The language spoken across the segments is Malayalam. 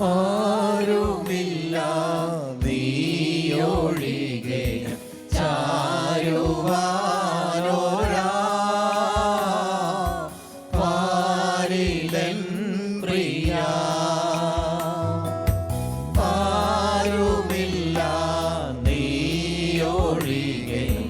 ആരുമില്ല. നീയൊഴികെ ചാരുവാനോരാ. പാരിലൻ പ്രിയ. ആരുമില്ല. നീയൊഴികെ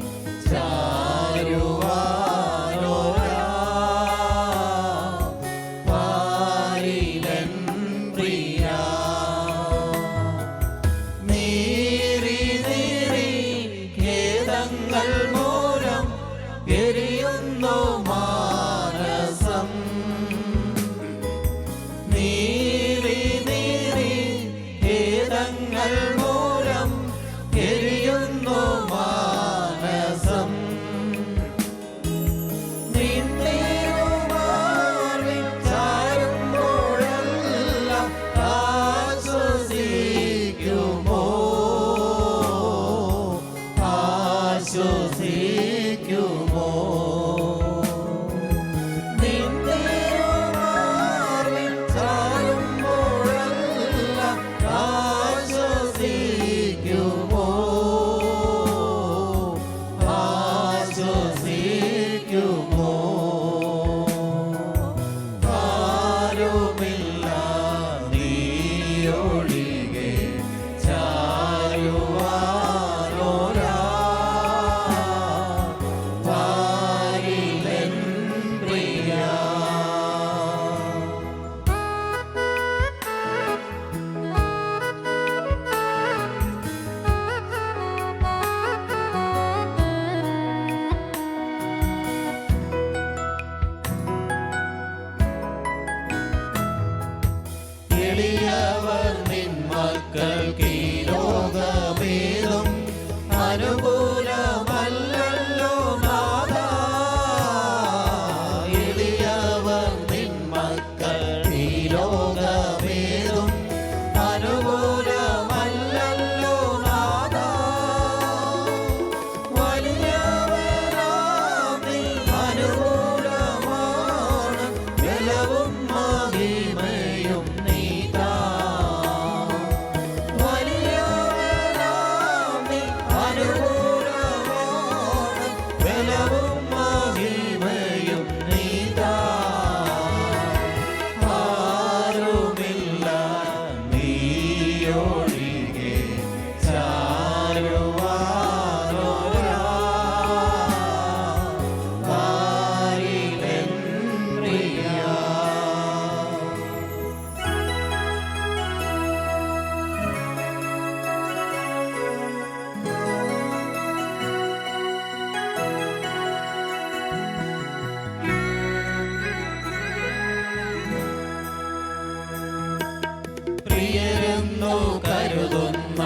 പ്രിയരെന്നു കരുതുന്ന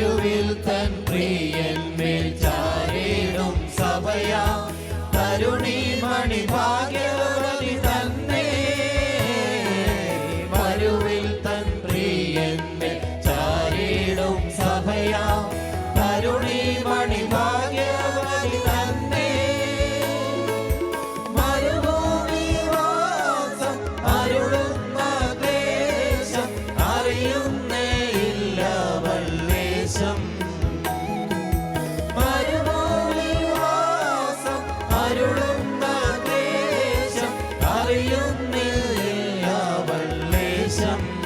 മരുവിൽ തൻ പ്രിയന്മേൽ ചാരിടും സഭയാ. തരുണി മണി ഭാഗ്യവതി some